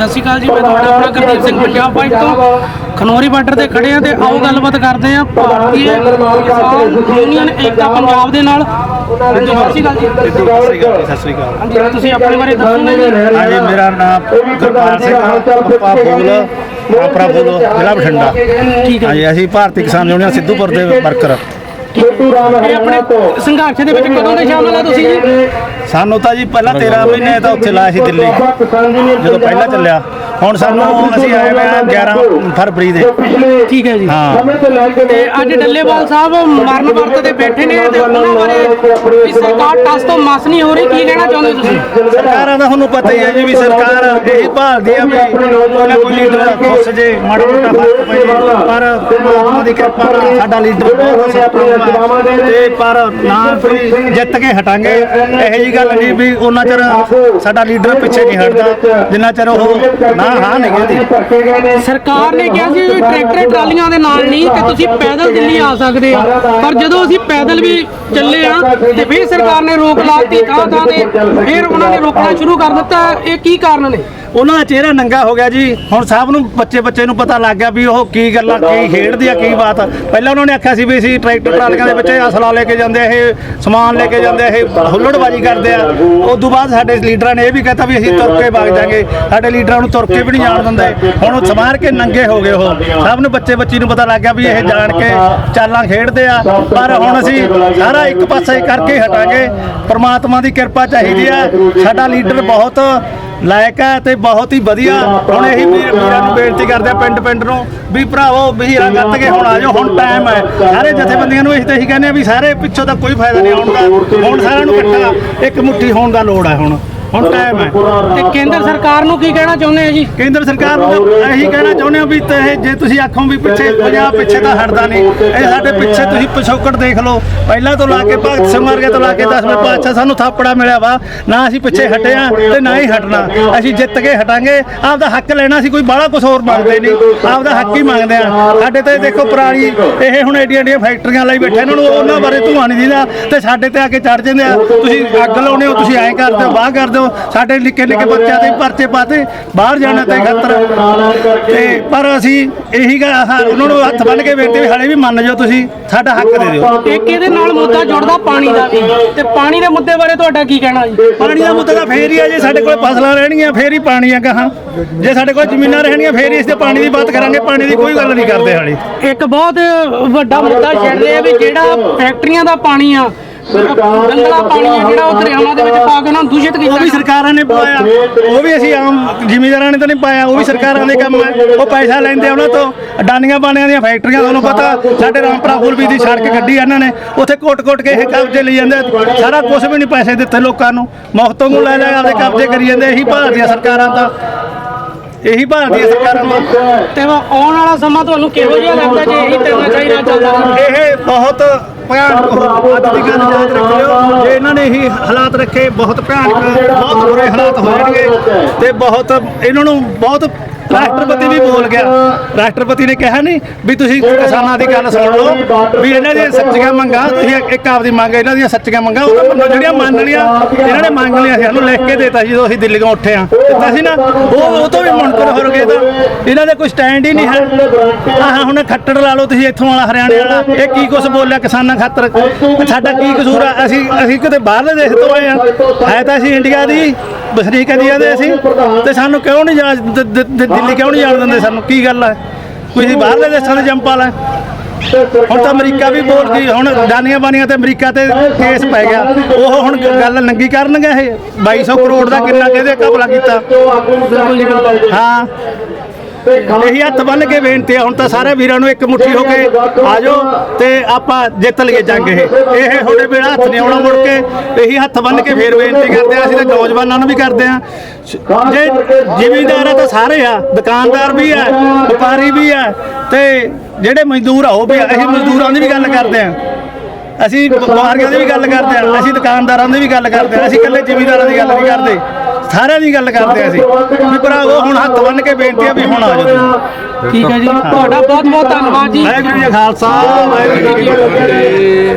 ਸਤਿ ਸ਼੍ਰੀ ਅਕਾਲ ਜੀ ਮੈਂ ਤੁਹਾਡਾ ਆਪਣਾ ਗੁਰਦੀਪ ਸਿੰਘ ਪੰਜਾਬ ਪੁਆਇੰਟ ਤੋਂ। ਖਨੌਰੀ ਬਾਰਡਰ ਤੇ ਖੜੇ ਆ ਤੇ ਆਓ ਗੱਲਬਾਤ ਕਰਦੇ ਆ ਭਾਰਤੀ ਯੂਨੀਅਨ ਏਕਤਾ ਪੰਜਾਬ ਦੇ ਨਾਲ। ਸਤਿ ਸ਼੍ਰੀ ਅਕਾਲ ਜੀ। ਸਤਿ ਸ੍ਰੀ ਅਕਾਲ। ਜੀ, ਹਾਂਜੀ ਤੁਸੀਂ ਆਪਣੇ ਬਾਰੇ ਦੱਸੋਗੇ ਜੀ? ਹਾਂਜੀ ਮੇਰਾ ਨਾਮ ਗੁਰਪਾਲ ਸਿੰਘ ਪੱਪਾ ਫੂਲ ਆਪਰਾ ਫੂਲ ਜ਼ਿਲ੍ਹਾ ਬਠਿੰਡਾ। ਠੀਕ ਹੈ ਹਾਂਜੀ ਅਸੀਂ ਭਾਰਤੀ ਕਿਸਾਨ ਯੂਨੀਅਨ ਸਿੱਧੂਪੁਰ ਦੇ ਵਰਕਰ। ਇਹ ਆਪਣੇ ਸੰਘਰਸ਼ ਦੇ ਵਿੱਚ ਕਦੋਂ ਦੇ ਸ਼ਾਮਲ ਆ ਤੁਸੀਂ ਜੀ? ਸਾਨੂੰ ਤਾਂ ਜੀ ਪਹਿਲਾਂ 13 ਮਹੀਨੇ ਤਾਂ ਉੱਥੇ ਲਾਇਆ ਸੀ ਦਿੱਲੀ। ਜਦੋਂ ਪਹਿਲਾਂ ਚੱਲਿਆ। ਹੁਣ ਸਾਨੂੰ ਅਸੀਂ ਆਏ ਹੋਏ ਆ 11 ਫਰਵਰੀ ਦੇ। ਠੀਕ ਹੈ ਜੀ। ਹਾਂ। ਤੇ ਅੱਜ ਡੱਲੇਵਾਲ ਸਾਹਿਬ ਮਰਨ ਵਰਤ ਤੇ ਬੈਠੇ ਨੇ ਤੇ ਉਹਨਾਂ ਬਾਰੇ ਵੀ ਸਰਕਾਰ ਟਸ ਤੋਂ ਮਸ ਨਹੀਂ ਹੋ ਰਹੀ। ਕੀ ਕਹਿਣਾ ਚਾਹੁੰਦੇ ਤੁਸੀਂ? ਸਰਕਾਰਾਂ ਦਾ ਤੁਹਾਨੂੰ ਪਤਾ ਹੀ ਹੈ ਜੀ ਵੀ ਸਰਕਾਰ ਇਹੀ ਭਾਲਦੀ ਆ ਵੀ ਕੋਈ ਨਾ ਕੋਈ ਲੀਡਰ ਖੁੱਸ ਜੇ ਮਾੜਾ ਮੋਟਾ ਫ਼ਰਕ ਪਏ ਪਰ ਪਰਮਾਤਮਾ ਦੀ ਕਿਰਪਾ ਨਾਲ ਸਾਡਾ ਲੀਡਰ ਬਹੁਤ ਹੈ ਤੇ ਪਰ ਨਾ ਕੋਈ ਜਿੱਤ ਕੇ ਹਟਾਂਗੇ ਇਹੋ ਜੀ ਗੱਲ ਨਹੀਂ ਵੀ ਉਹਨਾਂ ਚਿਰ ਸਾਡਾ ਲੀਡਰ ਪਿੱਛੇ ਨਹੀਂ ਹਟਦਾ। ਜਿੰਨਾ ਚਿਰ ਉਹ ਨਾ ਹਾਂ ਨਹੀਂ ਸਰਕਾਰ ਨੇ ਕਿਹਾ ਸੀ ਵੀ ਟਰੈਕਟਰ ਟਰਾਲੀਆਂ ਦੇ ਨਾਲ ਨਹੀਂ ਤੇ ਤੁਸੀਂ ਪੈਦਲ ਦਿੱਲੀ ਆ ਸਕਦੇ ਆ। ਪਰ ਜਦੋਂ ਅਸੀਂ ਪੈਦਲ ਵੀ ਚੱਲੇ ਆ ਤੇ ਫਿਰ ਸਰਕਾਰ ਨੇ ਰੋਕ ਲਾਤੀ ਥਾਂ ਥਾਂ ਤੇ ਫਿਰ ਉਹਨਾਂ ਨੇ ਰੋਕਣਾ ਸ਼ੁਰੂ ਕਰ ਦਿੱਤਾ। ਇਹ ਕੀ ਕਾਰਨ ਨੇ? ਉਹਨਾਂ ਦਾ ਚਿਹਰਾ ਨੰਗਾ ਹੋ ਗਿਆ ਜੀ। ਹੁਣ ਸਭ ਨੂੰ ਬੱਚੇ ਬੱਚੇ ਨੂੰ ਪਤਾ ਲੱਗ ਗਿਆ ਵੀ ਉਹ ਕੀ ਗੱਲਾਂ ਕੀ ਖੇਡਦੇ ਆ ਕੀ ਬਾਤ ਪਹਿਲਾਂ ਉਹਨਾਂ ਨੇ ਆਖਿਆ ਸੀ ਵੀ ਅਸੀਂ ਟਰੈਕਟਰ ਟਰਾਲੀਆਂ ਦੇ ਵਿੱਚ ਅਸਲਾ ਲੈ ਕੇ ਜਾਂਦੇ ਆ, ਇਹ ਸਮਾਨ ਲੈ ਕੇ ਜਾਂਦੇ ਆ, ਇਹ ਹੁੱਲੜਬਾਜੀ ਕਰਦੇ ਆ। ਉਸ ਤੋਂ ਬਾਅਦ ਸਾਡੇ ਲੀਡਰਾਂ ਨੇ ਇਹ ਵੀ ਕਹਤਾ ਵੀ ਅਸੀਂ ਤੁਰ ਕੇ ਵਗ ਜਾਾਂਗੇ। ਸਾਡੇ ਲੀਡਰਾਂ ਨੂੰ ਤੁਰ ਕੇ ਵੀ ਨਹੀਂ ਜਾਣ ਦਿੰਦੇ। ਹੁਣ ਉਹ ਸਮਾਰ ਕੇ ਨੰਗੇ ਹੋ ਗਏ ਉਹ। ਸਭ ਨੂੰ ਬੱਚੇ ਬੱਚੀ ਨੂੰ ਪਤਾ ਲੱਗ ਗਿਆ ਵੀ ਇਹ ਜਾਣ ਕੇ ਚਾਲਾਂ ਖੇਡਦੇ ਆ। ਪਰ ਹੁਣ ਅਸੀਂ ਸਾਰਾ ਇੱਕ ਪਾਸੇ ਕਰਕੇ ਹਟਾਂਗੇ। ਪ੍ਰਮਾਤਮਾ ਦੀ ਕਿਰਪਾ ਚਾਹੀਦੀ ਆ। ਸਾਡਾ ਲੀਡਰ ਬਹੁਤ ਲਾਇਕ ਹੈ ਤੇ ਬਹੁਤ ਹੀ ਵਧੀਆ। ਹੁਣ ਇਹੀ ਵੀਰ- ਵੀਰਾਂ ਨੂੰ ਬੇਨਤੀ ਕਰਦੇ ਆ ਪਿੰਡ ਪਿੰਡ ਨੂੰ ਵੀ ਭਰਾਵੋ ਵੀਰਾਂ ਗੱਤ ਕੇ ਹੁਣ ਆ ਜਾਓ ਹੁਣ ਟਾਈਮ ਹੈ। ਸਾਰੇ ਜਥੇਬੰਦੀਆਂ ਨੂੰ ਅਸੀਂ ਤਾਂ ਇਹੀ ਕਹਿੰਦੇ ਆ ਵੀ ਸਾਰੇ ਪਿੱਛੋਂ ਦਾ ਕੋਈ ਫਾਇਦਾ ਨਹੀਂ ਆਉਣ ਦਾ। ਹੁਣ ਸਾਰਿਆਂ ਨੂੰ ਇਕੱਠਾ ਇੱਕ ਮੁੱਠੀ ਹੋਣ ਦਾ ਲੋੜ ਹੈ ਹੁਣ। ਹੁਣ ਟਾਈਮ ਹੈ। ਤੇ ਕੇਂਦਰ ਸਰਕਾਰ ਨੂੰ ਕੀ ਕਹਿਣਾ ਚਾਹੁੰਦੇ ਆ ਜੀ? ਕੇਂਦਰ ਸਰਕਾਰ ਨੂੰ ਤਾਂ ਇਹੀ ਕਹਿਣਾ ਚਾਹੁੰਦੇ ਹਾਂ ਵੀ ਤੇ ਇਹ ਜੇ ਤੁਸੀਂ ਆਖੋ ਵੀ ਪਿੱਛੇ ਪੰਜਾਬ ਪਿੱਛੇ ਤਾਂ ਹਟਦਾ ਨਹੀਂ। ਇਹ ਸਾਡੇ ਪਿੱਛੇ ਤੁਸੀਂ ਪਿਛੋਕੜ ਦੇਖ ਲਓ। ਪਹਿਲਾਂ ਤੋਂ ਲਾ ਕੇ ਭਗਤ ਸਿੰਘ ਵਰਗੇ ਤੋਂ ਲਾ ਕੇ 10ਵੇਂ ਪਾਤਸ਼ਾਹ ਸਾਨੂੰ ਥਾਪੜਾ ਮਿਲਿਆ ਵਾ। ਨਾ ਅਸੀਂ ਪਿੱਛੇ ਹਟੇ ਆ ਤੇ ਨਾ ਹੀ ਹਟਣਾ। ਅਸੀਂ ਜਿੱਤ ਕੇ ਹਟਾਂਗੇ। ਆਪਦਾ ਹੱਕ ਲੈਣਾ ਸੀ ਕੋਈ ਬਾਹਲਾ ਕੁਝ ਹੋਰ ਮੰਗਦੇ ਨਹੀਂ। ਆਪਦਾ ਹੱਕ ਹੀ ਮੰਗਦੇ ਆ। ਸਾਡੇ ਤੇ ਦੇਖੋ ਪੁਰਾਣੀ ਇਹ ਹੁਣ ਏਡੀਆਂ ਏਡੀਆਂ ਫੈਕਟਰੀਆਂ ਲਈ ਬੈਠੇ ਇਹਨਾਂ ਨੂੰ ਉਹਨਾਂ ਬਾਰੇ ਧੂਆਂ ਨਹੀਂ ਦਿੰਦਾ। ਤੇ ਸਾਡੇ ਤੇ ਆ ਕੇ ਚੜ ਜਾਂਦੇ ਆ। ਤੁਸੀਂ ਅੱਗ ਲਾਉਣੇ ਹੋ ਤੁਸੀਂ ਐਂ ਕਰਦੇ ਹੋ ਬਾਹ ਕਰਦੇ ਹੋ ਸਾਡੇ ਨਿੱਕੇ ਨਿੱਕੇ ਬੱਚਿਆਂ ਦੇ ਪਰਚੇ ਪਾਤੇ ਬਾਹਰ ਜਾਣਾ ਤੇ ਖਤਰ। ਤੇ ਪਰ ਅਸੀਂ ਇਹੀ ਗਾ- ਆਹ ਉਹਨਾਂ ਨੂੰ ਹੱਥ ਬੰਨ ਕੇ ਬੇਨਤੀ ਵੀ ਹਾਲੇ ਵੀ ਮੰਨ ਜਾਓ ਤੁਸੀਂ ਸਾਡਾ ਹੱਕ ਦੇ ਦਿਓ। ਇੱਕ ਇਹਦੇ ਨਾਲ ਮੁੱਦਾ ਜੁੜਦਾ ਪਾਣੀ ਦਾ ਵੀ। ਤੇ ਪਾਣੀ ਦੇ ਮੁੱਦੇ ਬਾਰੇ ਤੁਹਾਡਾ ਕੀ ਕਹਿਣਾ ਜੀ? ਪਾਣੀ ਦਾ ਮੁੱਦਾ ਤਾਂ ਫੇਰ ਹੀ ਆ ਜੇ ਸਾਡੇ ਕੋਲ ਫਸਲਾਂ ਰਹਿਣਗੀਆਂ ਫੇਰ ਹੀ ਪਾਣੀ ਆ ਕਹਾਂ ਜੇ ਸਾਡੇ ਕੋਲ ਜ਼ਮੀਨਾਂ ਰਹਿਣਗੀਆਂ ਫੇਰ ਹੀ ਇਸ ਤੇ ਪਾਣੀ ਦੀ ਬਾਤ ਕਰਾਂਗੇ ਪਾਣੀ ਦੀ ਕੋਈ ਗੱਲ ਨਹੀਂ ਕਰਦੇ ਹਾਲੇ। ਇੱਕ ਬਹੁਤ ਵੱਡਾ ਮੁੱਦਾ ਛੇੜਦੇ ਆ ਵੀ ਜਿਹੜਾ ਫੈਕਟਰੀਆਂ ਦਾ ਪਾਣੀ ਆ ਗੰਦਲਾ ਪਾਣੀ ਆ ਜਿਹੜਾ ਉਹ ਦਰਿਆਵਾਂ ਦੇ ਵਿੱਚ ਪਾ ਕੇ ਉਹਨਾਂ ਨੂੰ ਦੂਸ਼ਿਤ ਕੀਤਾ ਉਹ ਵੀ ਸਰਕਾਰਾਂ ਨੇ ਪਾਇਆ। ਉਹ ਵੀ ਅਸੀਂ ਆਮ ਜ਼ਿਮੀਂਦਾਰਾਂ ਨੇ ਤਾਂ ਨਹੀਂ ਪਾਇਆ। ਉਹ ਵੀ ਸਰਕਾਰਾਂ ਦੇ ਕੰਮ ਹੈ। ਉਹ ਪੈਸਾ ਲੈਂਦੇ ਆ ਉਹਨਾਂ ਤੋਂ। ਡਾਨੀਆਂ ਬਾਣੀਆਂ ਦੀਆਂ ਫੈਕਟਰੀਆਂ ਤੁਹਾਨੂੰ ਪਤਾ ਸਾਡੇ ਰਾਮਪੁਰਾ ਫੁਲਵੀ ਦੀ ਸੜਕ ਕੱਢੀ ਇਹਨਾਂ ਨੇ। ਉੱਥੇ ਕੋਟ-ਕੋਟ ਕੇ ਇਹ ਕਬਜ਼ੇ ਲਈ ਜਾਂਦੇ। ਸਾਰਾ ਕੁਝ ਵੀ ਨਹੀਂ ਪੈਸੇ ਦਿੱਤੇ ਲੋਕਾਂ ਨੂੰ। ਮੁਫਤੋਂ ਨੂੰ ਲੈ ਲੈ ਆਪਦੇ ਕਬਜ਼ੇ ਕਰੀ ਜਾਂਦੇ ਇਹੀ ਭਾਰਤੀਆਂ ਸਰਕਾਰਾਂ ਤਾਂ। ਇਹੀ ਭਾਰਤੀਆਂ ਸਰਕਾਰਾਂ ਦਾ ਤੇ ਆਉਣ ਵਾਲਾ ਸਮਾਂ ਤੁਹਾਨੂੰ ਕਿਹੋ ਜਿਹਾ ਲੱਗਦਾ ਜੇ ਇਹੀ ਤਿੰਨ ਚਾਹੀਦਾ ਚੱਲਦਾ? ਇਹ ਬਹੁਤ ਭਿਆਨਕ ਹੋ- ਅੱਜ ਦੀ ਗੱਲ ਯਾਦ ਰੱਖਿਓ। ਜੇ ਇਹਨਾਂ ਨੇ ਇਹੀ ਹਾਲਾਤ ਰੱਖੇ ਬਹੁਤ ਭਿਆਨਕ ਬਹੁਤ ਬੁਰੇ ਹਾਲਾਤ ਹੋ ਜਾਣਗੇ ਤੇ ਬਹੁਤ ਇਹਨਾਂ ਨੂੰ ਬਹੁਤ ਰਾਸ਼ਟਰਪਤੀ ਵੀ ਬੋਲ ਗਿਆ। ਰਾਸ਼ਟਰਪਤੀ ਨੇ ਕਿਹਾ ਨਹੀਂ ਵੀ ਤੁਸੀਂ ਕਿਸਾਨਾਂ ਦੀ ਗੱਲ ਸੁਣ ਲਓ ਵੀ ਇਹਨਾਂ ਦੀਆਂ ਸੱਚੀਆਂ ਮੰਗਾਂ ਤੁਸੀਂ ਇੱਕ- ਆਪਦੀ ਮੰਗ ਇਹਨਾਂ ਦੀਆਂ ਸੱਚੀਆਂ ਮੰਗਾਂ ਉਹ ਤਾਂ ਮੰਨੋ ਜਿਹੜੀਆਂ ਮੰਨ ਲੀਆਂ ਇਹਨਾਂ ਨੇ ਮੰਗ ਲਿਆ ਸਾਨੂੰ ਲਿਖ ਕੇ ਦੇਤਾ ਜਦੋਂ ਅਸੀਂ ਦਿੱਲੀ ਤੋਂ ਉੱਠੇ ਆ ਦਿੱਤਾ ਸੀ ਨਾ ਉਹ ਉਹ ਤੋਂ ਵੀ ਮੁਨਕਰ ਹੋ ਗਏ ਤਾਂ ਇਹਨਾਂ ਦੇ ਕੋਈ ਸਟੈਂਡ ਹੀ ਨਹੀਂ ਹੈ। ਆਹ ਹੁਣ ਖੱਟੜ ਲਾ ਲਓ ਤੁਸੀਂ ਇੱਥੋਂ ਵਾਲਾ ਹਰਿਆਣੇ ਵਾਲਾ ਇਹ ਕੀ ਕੁਝ ਬੋਲਿਆ ਕਿਸਾਨਾਂ ਖਾਤਰ? ਸਾਡਾ ਕੀ ਕਸੂਰ ਆ? ਅਸੀਂ ਅਸੀਂ ਕਿਤੇ ਬਾਹਰਲੇ ਦੇਸ਼ ਤੋਂ ਆਏ ਆ ਹੈ ਤਾਂ ਅਸੀਂ ਇੰਡੀਆ ਦੀ। ਇੰਡੀਆ ਦੇ ਅਸੀਂ। ਤੇ ਸਾਨੂੰ ਕਿਉਂ ਨਹੀਂ ਜਾ ਦ- ਦ- ਦ- ਦਿੱਲੀ ਕਿਉਂ ਨਹੀਂ ਜਾਣ ਦਿੰਦੇ ਸਾਨੂੰ? ਕੀ ਗੱਲ ਹੈ? ਕੋਈ ਅਸੀਂ ਬਾਹਰਲੇ ਦੇਸ਼ਾਂ ਦੇ ਜੰਪਾਲ ਹੈ। ਹੁਣ ਤਾਂ ਅਮਰੀਕਾ ਵੀ ਬੋਲ ਗਈ ਹੁਣ ਦਾਨੀਆਂ ਬਾਨੀਆਂ ਤੇ ਅਮਰੀਕਾ ਤੇ ਕੇਸ ਪੈ ਗਿਆ। ਉਹ ਹੁਣ ਗੱਲ ਨੰਗੀ ਕਰਨਗੇ ਇਹ। 2200 ਕਰੋੜ ਦਾ ਕਿੰਨਾ ਕਿਹਦੇ ਕਬਲਾ ਕੀਤਾ? ਹਾਂ। ਇਹੀ ਹੱਥ ਬੰਨ ਕੇ ਬੇਨਤੀ ਹੈ ਹੁਣ ਤਾਂ ਸਾਰੇ ਵੀਰਾਂ ਨੂੰ ਇੱਕ ਮੁੱਠੀ ਹੋ ਕੇ ਆ ਜਾਓ ਤੇ ਆਪਾਂ ਜਿੱਤ ਲਈਏ ਜੰਗ ਇਹ। ਇਹ ਤੁਹਾਡੇ ਵੇੜਾ ਹੱਥ ਨਹੀਂ ਆਉਣਾ ਮੁੜ ਕੇ। ਇਹੀ ਹੱਥ ਬੰਨ ਕੇ ਫੇਰ ਬੇਨਤੀ ਕਰਦੇ ਆ, ਅਸੀਂ ਤਾਂ ਨੌਜਵਾਨਾਂ ਨੂੰ ਵੀ ਕਰਦੇ ਆ। ਜੇ ਜ਼ਿਮੀਂਦਾਰ ਆ ਤਾਂ ਸਾਰੇ ਆ, ਦੁਕਾਨਦਾਰ ਵੀ ਆ, ਵਪਾਰੀ ਵੀ ਆ, ਤੇ ਜਿਹੜੇ ਮਜ਼ਦੂਰ ਆ ਉਹ ਵੀ ਅਸੀਂ ਮਜ਼ਦੂਰਾਂ ਦੀ ਵੀ ਗੱਲ ਕਰਦੇ ਆ। ਅਸੀਂ ਵਪਾਰੀਆਂ ਦੀ ਵੀ ਗੱਲ ਕਰਦੇ ਆ, ਅਸੀਂ ਦੁਕਾਨਦਾਰਾਂ ਦੀ ਵੀ ਗੱਲ ਕਰਦੇ ਆ, ਅਸੀਂ ਇਕੱਲੇ ਜ਼ਿਮੀਂਦਾਰਾਂ ਦੀ ਗੱਲ ਨਹੀਂ ਕਰਦੇ। ਸਾਰਿਆਂ ਦੀ ਗੱਲ ਕਰਦੇ ਆ ਅਸੀਂ। ਵੀ ਭਰਾਵੋ ਹੁਣ ਹੱਥ ਬੰਨ ਕੇ ਬੇਨਤੀ ਆ ਵੀ ਹੁਣ ਆ ਜਾਓ। ਠੀਕ ਹੈ ਜੀ। ਤੁਹਾਡਾ ਬਹੁਤ ਬਹੁਤ ਧੰਨਵਾਦ ਜੀ। ਵਾਹਿਗੁਰੂ ਜੀ ਕਾ ਖਾਲਸਾ ਵਾਹਿਗੁਰੂ ਜੀ ਕੀ ਫਤਿਹ।